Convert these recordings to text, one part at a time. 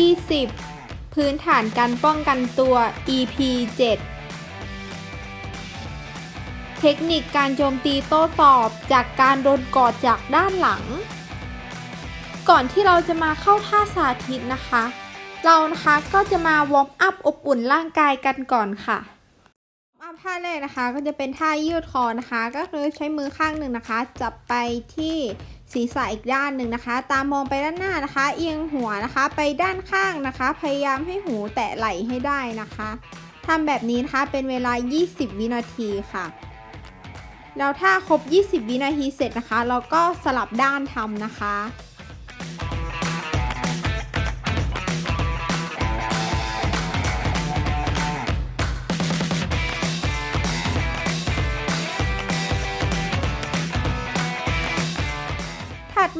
ที่ 10 พื้นฐานการป้องกันตัว EP 7 เทคนิคการโจมตีโต้ตอบจากการโดนกอดจากด้านหลัง ก่อนที่เราจะมาเข้าท่าสาธิตนะคะ เรานะคะก็จะมาวอร์มอัพอบอุ่นร่างกายกันก่อนค่ะอัพท่าแรกนะคะก็จะเป็นท่ายืดคอนะคะ ก็คือใช้มือข้างหนึ่งนะคะ จับไปที่ ศีรษะอีกด้านหนึ่งนะคะ ตามมองไปด้านหน้านะคะ เอียงหัวนะคะ ไปด้านข้างนะคะ พยายามให้หูแตะไหล่ให้ได้นะคะทำแบบนี้นะคะเป็นเวลา 20 วินาทีค่ะ แล้วถ้าครบ 20 วินาทีเสร็จนะคะ เราก็สลับด้านทำนะคะ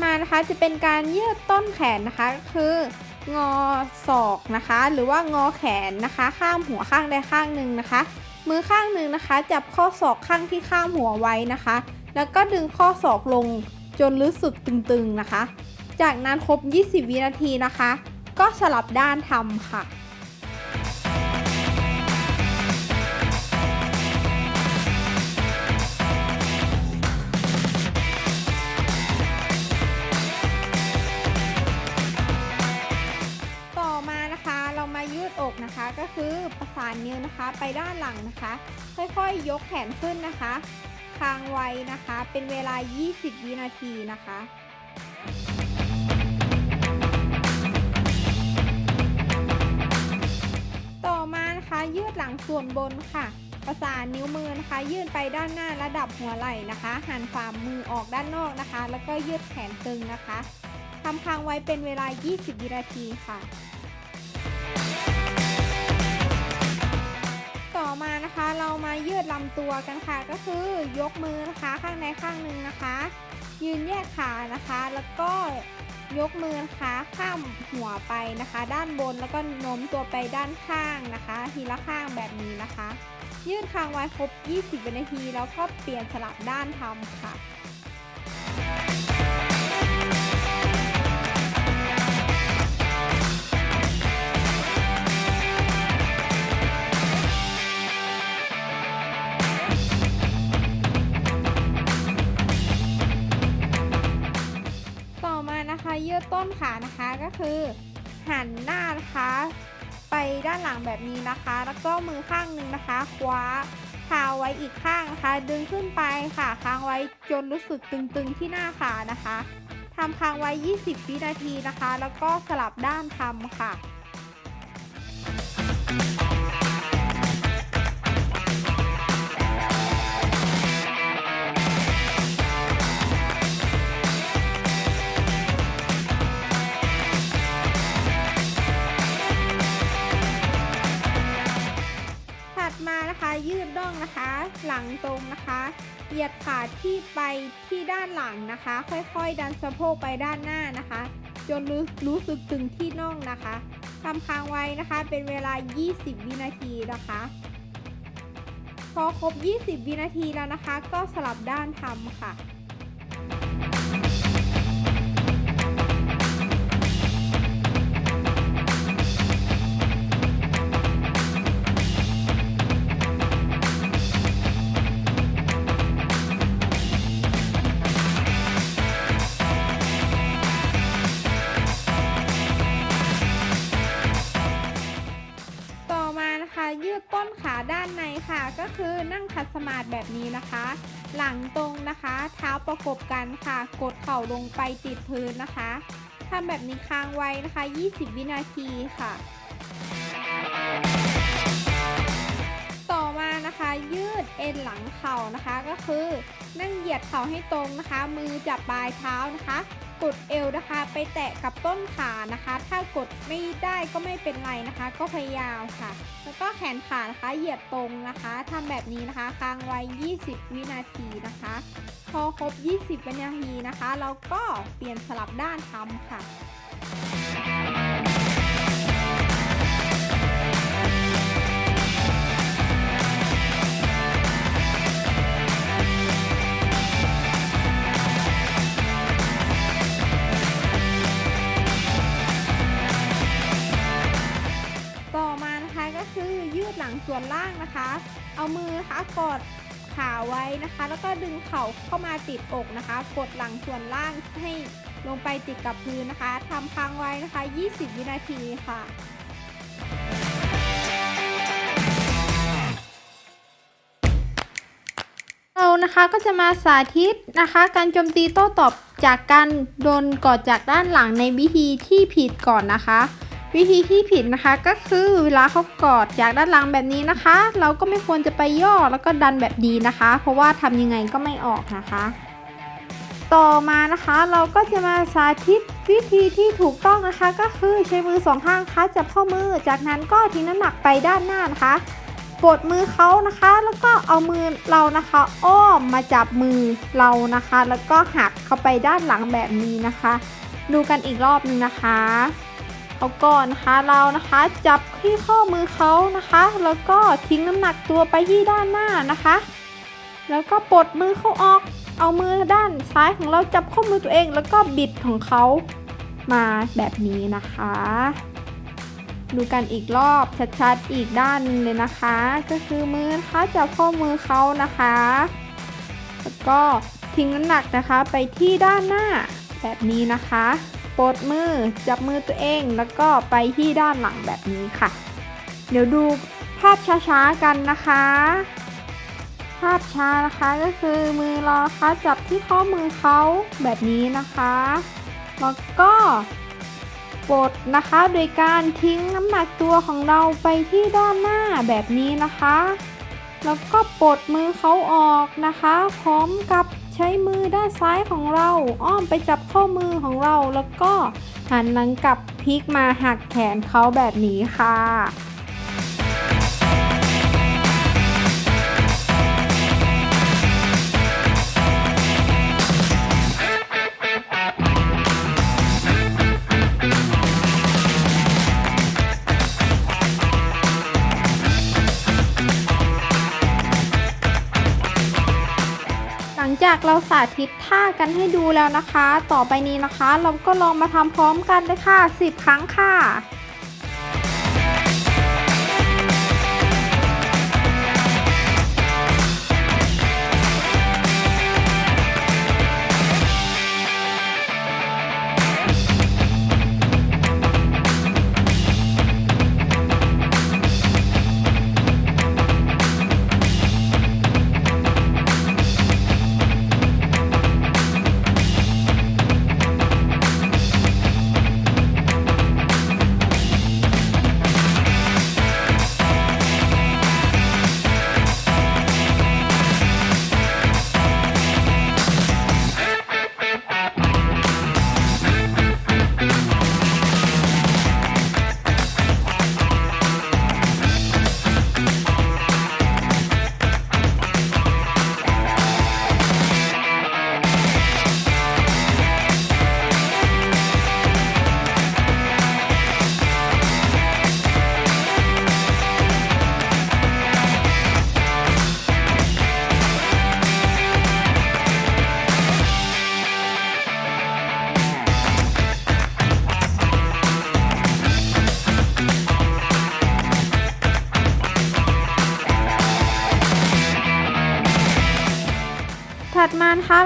มานะคะจะเป็นการยืดต้นแขนนะคะก็คืองอศอกนะคะ หรือว่างอแขนนะคะ ข้ามหัวข้างใดข้างหนึ่งนะคะ มือข้างหนึ่งนะคะ จับข้อศอกข้างที่ข้ามหัวไว้นะคะ แล้วก็ดึงข้อศอกลงจนรู้สึกตึงๆนะคะ จากนั้นครบ 20 วินาทีนะคะ ก็สลับด้านทำค่ะ นิ้วนะคะ ไปด้านหลังนะคะ ค่อยๆยกแขนขึ้นนะคะคางไว้นะคะ เป็นเวลา 20 วินาทีนะคะต่อมานะคะยืดหลังส่วนบนค่ะ ประสานนิ้วมือนะคะ ยื่นไปด้านหน้าระดับหัวไหล่นะคะ หันฝ่ามือออกด้านนอกนะคะ แล้วก็ยืดแขนตึงนะคะทำค้างไว้เป็นเวลา 20 วินาทีค่ะ มายืดลำตัวกันค่ะ ก็คือยกมือนะคะข้างในข้างหนึ่งนะคะ ยืนแยกขานะคะ แล้วก็ยกมือนะคะข้ามหัวไปนะคะ ด้านบนแล้วก็โน้มตัวไปด้านข้างนะคะ ทีละข้างแบบนี้นะคะ ยืดค้างไว้ครบ 20วินาที แล้วก็เปลี่ยนสลับด้านทำค่ะ คือ หันหน้านะคะ ไปด้านหลังแบบนี้นะคะ แล้วก็มือข้างหนึ่งนะคะคว้าเท้าไว้อีกข้างนะคะ ดึงขึ้นไปค่ะค้างไว้จนรู้สึกตึงๆที่หน้าขานะคะทำค้างไว้ 20 วินาทีนะคะ แล้วก็สลับด้านทำค่ะ องนะคะ หลังตรงนะคะเหยียดขาที่ไปที่ด้านหลังนะคะ ค่อยๆ ดันสะโพกไปด้านหน้านะคะ จนรู้รู้สึกถึงที่น่องนะคะทำค้างไว้นะคะเป็นเวลา 20 วินาทีนะคะ พอครบ 20 วินาทีแล้วนะคะ ก็สลับด้านทำค่ะ ต้นขาด้านในค่ะ ก็คือนั่งขัดสมาธิแบบนี้นะคะ หลังตรงนะคะ เท้าประกบกันค่ะ กดเข่าลงไปติดพื้นนะคะทำแบบนี้ค้างไว้นะคะ 20 วินาทีค่ะต่อมานะคะยืดเอ็นหลังเข่านะคะก็คือ นั่งเหยียดเข่าให้ตรงนะคะ มือจับปลายเท้านะคะ กดเอวนะคะ ไปแตะกับต้นขานะคะ ถ้ากดไม่ได้ก็ไม่เป็นไรนะคะ ก็พยายามค่ะ แล้วก็แขนขานะคะเหยียดตรงนะคะทำแบบนี้นะคะค้างไว้ 20 วินาทีนะคะ พอครบ 20 วินาทีนะคะ เราก็เปลี่ยนสลับด้านทำค่ะ หลังส่วนล่างนะคะ เอามือนะคะกดขาไว้นะคะ แล้วก็ดึงเข่าเข้ามาติดอกนะคะ กดหลังส่วนล่างให้ลงไปติดกับพื้นนะคะทำค้างไว้นะคะ 20 วินาทีค่ะเรานะคะก็จะมาสาธิตนะคะการโจมตีโต้ตอบจากการโดนกอดจากด้านหลังในวิธีที่ผิดก่อนนะคะ วิธีที่ผิดนะคะก็คือเวลาเขากอดจากด้านหลังแบบนี้นะคะ เราก็ไม่ควรจะไปย่อแล้วก็ดันแบบดีนะคะ เพราะว่าทำยังไงก็ไม่ออกนะคะ ต่อมานะคะเราก็จะมาสาธิตวิธีที่ถูกต้องนะคะ ก็คือใช้มือสองข้างคะจับข้อมือจากนั้นก็ทิ้งน้ำหนักไปด้านหน้านะคะกดมือเขานะคะ แล้วก็เอามือเรานะคะ อ้อมมาจับมือเรานะคะ แล้วก็หักเข้าไปด้านหลังแบบนี้นะคะ ดูกันอีกรอบหนึงนะคะ เอาก่อนนะคะเรานะคะจับที่ข้อมือเขานะคะ แล้วก็ทิ้งน้ำหนักตัวไปที่ด้านหน้านะคะ แล้วก็ปลดมือเขาออก เอามือด้านซ้ายของเราจับข้อมือตัวเอง แล้วก็บิดของเขามาแบบนี้นะคะ ดูกันอีกรอบชัดๆอีกด้านเลยนะคะ ก็คือมือนะคะจับข้อมือเขานะคะ แล้วก็ทิ้งน้ำหนักนะคะไปที่ด้านหน้าแบบนี้นะคะ ปดมือ จับมือตัวเอง แล้วก็ไปที่ด้านหลังแบบนี้ค่ะ เดี๋ยวดูภาพช้าๆกันนะคะ ภาพช้านะคะก็คือมือเราคะจับที่ข้อมือเขาแบบนี้นะคะ แล้วก็ปลดนะคะ โดยการทิ้งน้ำหนักตัวของเราไปที่ด้านหน้าแบบนี้นะคะ แล้วก็ปลดมือเขาออกนะคะ พร้อมกับ ใช้มือด้านซ้ายของเรา อ้อมไปจับข้อมือของเราแล้วก็หันหลังกลับพลิกมาหักแขนเขาแบบนี้ค่ะ จากเราสาธิตท่ากันให้ดูแล้วนะคะ ต่อไปนี้นะคะ เราก็ลองมาทำพร้อมกันเลยค่ะ 10 ครั้งค่ะ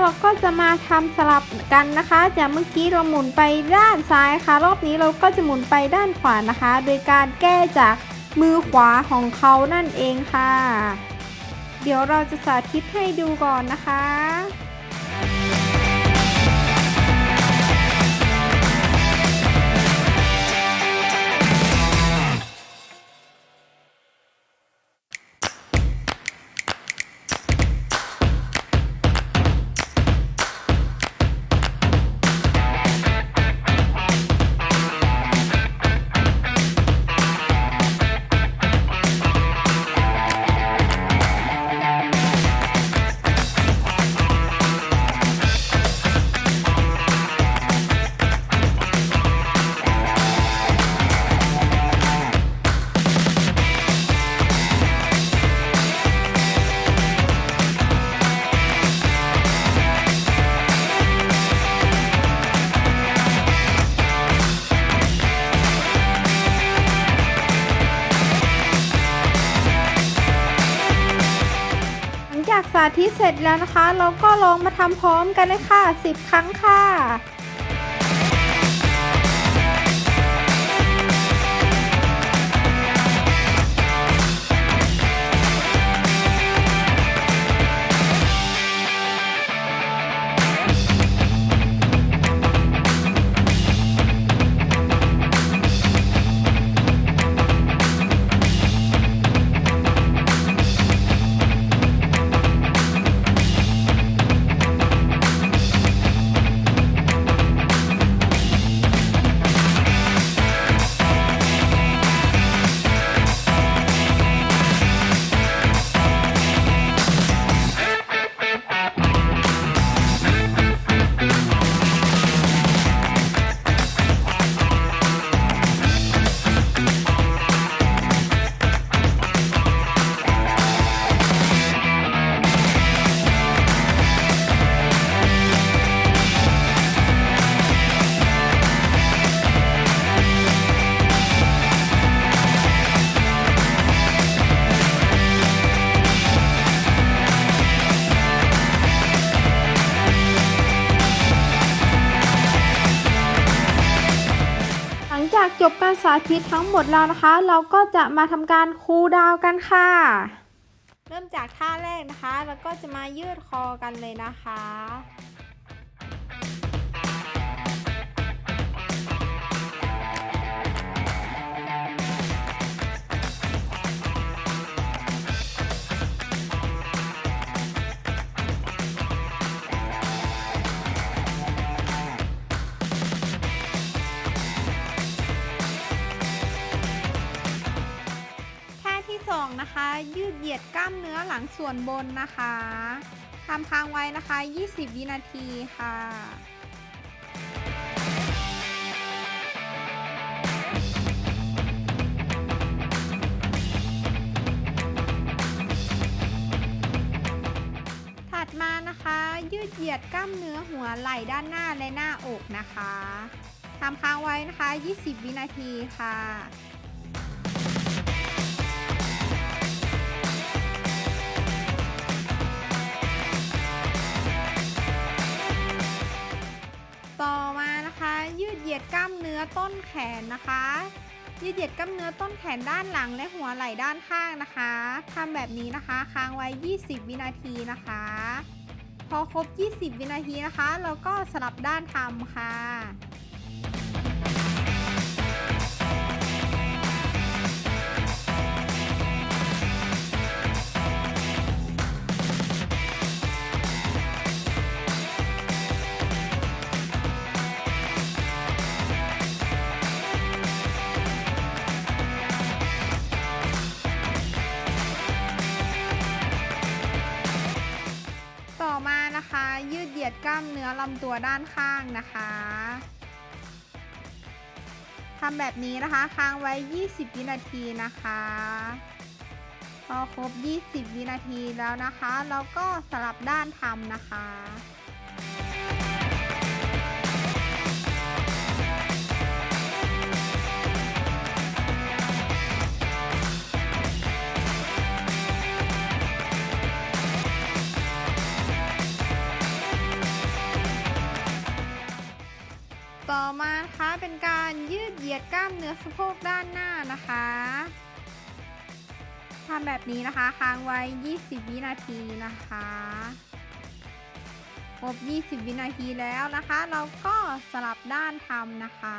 เราก็จะมาทำสลับกันนะคะจากเมื่อกี้เราหมุนไปด้านซ้ายค่ะ รอบนี้เราก็จะหมุนไปด้านขวานะคะ โดยการแก้จากมือขวาของเขานั่นเองค่ะ เดี๋ยวเราจะสาธิตให้ดูก่อนนะคะ ร็จแล้วนะคะ เราก็ลองมาทำพร้อมกันเลยค่ะ 10 ครั้งค่ะ จบการสาธิตทั้งหมดแล้วนะคะ เราก็จะมาทำการคูลดาวกันค่ะ เริ่มจากท่าแรกนะคะ แล้วก็จะมายืดคอกันเลยนะคะ เหยียดกล้ามเนื้อหลังส่วนบนนะคะทำค้างไว้นะคะ 20 วินาทีค่ะถัดมานะคะยืดเหยียดกล้ามเนื้อหัวไหล่ด้านหน้าและหน้าอกนะคะทำค้างไว้นะคะ 20 วินาทีค่ะ ต้นแขนนะคะยืดเหยียดกล้ามเนื้อต้นแขนด้านหลังและหัวไหล่ด้านข้างนะคะทำแบบนี้นะคะค้างไว้ 20 วินาทีนะคะ พอครบ 20 วินาทีนะคะ เราก็สลับด้านทำค่ะ ยืดเหยียดกล้ามเนื้อลำตัวด้านข้างนะคะทำแบบนี้นะคะค้างไว้ 20 วินาทีนะคะ พอครบ 20 วินาทีแล้วนะคะ เราก็สลับด้านทำนะคะ เป็นการยืดเหยียดกล้ามเนื้อสะโพกด้านหน้านะคะทำแบบนี้นะคะค้างไว้ 20 วินาทีนะคะครบ 20 วินาทีแล้วนะคะ เราก็สลับด้านทำนะคะ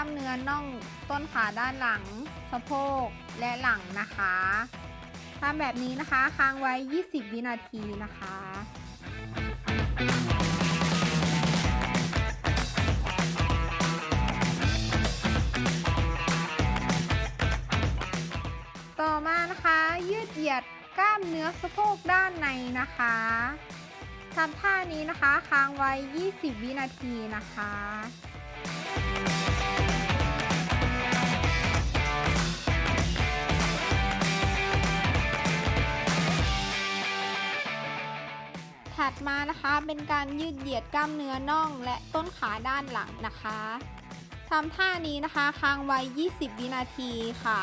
ล้ามเนื้อน่องต้นขาด้านหลัง สะโพกและหลังนะคะทำแบบนี้นะคะค้างไว้ 20 วินาทีนะคะต่อมานะคะยืดเหยียดกล้ามเนื้อสะโพกด้านในนะคะทำท่านี้นะคะค้างไว้ 20 วินาทีนะคะ ถัดมานะคะเป็นการยืดเหยียดกล้ามเนื้อน่องและต้นขาด้านหลังนะคะทำท่านี้นะคะค้างไว้ 20 วินาทีค่ะ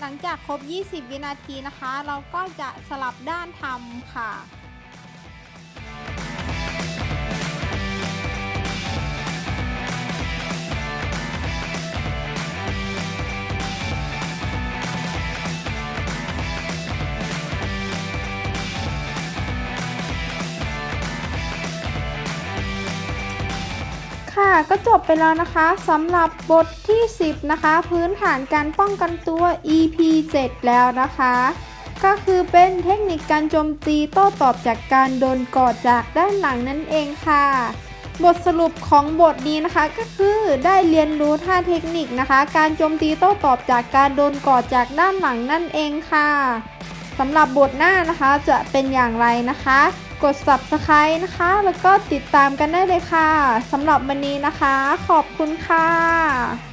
หลังจากครบ 20 วินาทีนะคะ เราก็จะสลับด้านทำค่ะ ก็จบไปแล้วนะคะสำหรับบทที่ 10 นะคะ พื้นฐานการป้องกันตัว EP 7 แล้วนะคะ ก็คือเป็นเทคนิคการโจมตีโต้ตอบจากการโดนกอดจากด้านหลังนั่นเองค่ะ บทสรุปของบทนี้นะคะก็คือได้เรียนรู้ท่าเทคนิคนะคะ การโจมตีโต้ตอบจากการโดนกอดจากด้านหลังนั่นเองค่ะสำหรับบทหน้านะคะจะเป็นอย่างไรนะคะ กด subscribe นะคะ แล้วก็ติดตามกันได้เลยค่ะสำหรับวันนี้นะคะ ขอบคุณค่ะ